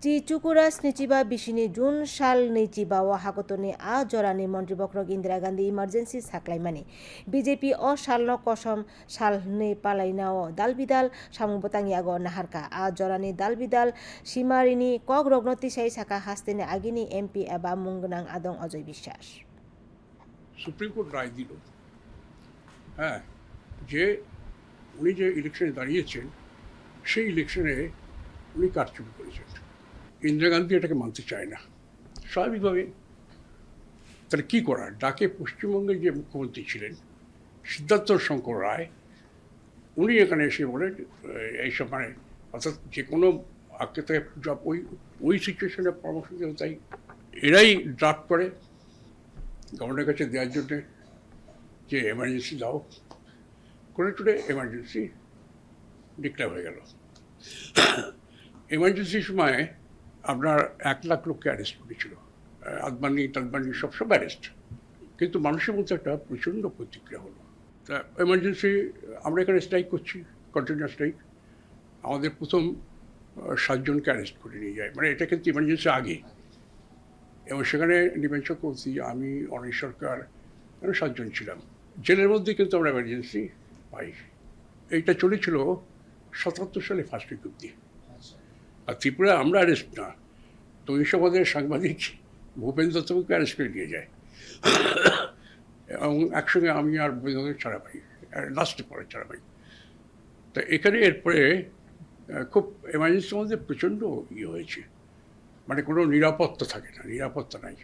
Ci cukuras ni ciba bisini jun sal ni ciba wa hakotoni a jorani মন্ত্রী বক্রক Indira Gandhi emergency সাকলাইমানি। BJP অ সালন কসম সাল নে পালাইনাও দাল বিদাল সামু বতাঙ্গি আগ নাহারকা। আ জরানি দাল বিদাল সীমারিনি কক রগ্নতি সাই সাকা হাস্তেনে আগিনি এমপি এবা মুঙ্গনাং আদং অজয় বিশ্বাস। সুপ্রিম কোর্ট রায় দিল। হ্যাঁ যে উনি যে ইলেকশনে দাঁড়িয়েছেন, সেই ইলেকশনে উনি কারচুপি করেছেন। ইন্দিরা গান্ধী এটাকে মানতে চায় না। স্বাভাবিকভাবে তাহলে কী করার? ডাকে পশ্চিমবঙ্গের যে মুখ্যমন্ত্রী ছিলেন, সিদ্ধার্থ শঙ্কর রায়, উনি এখানে এসে বলেন এইসব মানে অর্থাৎ যে কোনো আজকে থেকে ওই ওই সিচুয়েশনে পরামর্শ দেবে তাই এরাই ড্রাফট করে। গভর্নরের কাছে দেওয়ার জন্যে যে এমার্জেন্সি দাও, করে টুরে এমার্জেন্সি ডিক্লেয়ার হয়ে গেল। এমার্জেন্সির সময় আপনার এক লাখ লোককে অ্যারেস্ট করেছিল। আদমানি, তাদমানি সব অ্যারেস্ট কিন্তু মানুষের মধ্যে একটা প্রচণ্ড প্রতিক্রিয়া হলো। তা এমার্জেন্সি আমরা এখানে স্ট্রাইক করছি কন্টিনিউয়াস স্ট্রাইক আমাদের প্রথম সাতজনকে অ্যারেস্ট করে নিয়ে যায়। মানে এটা কিন্তু ইমার্জেন্সি আগে। এবং সেখানে নিবেন চক্রবর্তী আমি, অনিল সরকার আরও সাতজন ছিলাম। জেলের মধ্যে কিন্তু আমরা এমার্জেন্সি পাই এইটা চলেছিল সতাত্তর সালে ফার্স্ট উইক অব্দি আর ত্রিপুরা আমরা অ্যারেস্ট না। তো এইসব আমাদের সাংবাদিক ভূপেন দত্তকে অ্যারেস্ট করে নিয়ে যায়। এবং একসঙ্গে আমি আর ভূপেন্দ্র ছাড়া পাই লাস্টে পরে ছাড়া পাই। তো এখানে এরপরে খুব এমার্জেন্সির মধ্যে প্রচণ্ড ইয়ে হয়েছে। মানে কোনো নিরাপত্তা থাকে না, নিরাপত্তা নাই।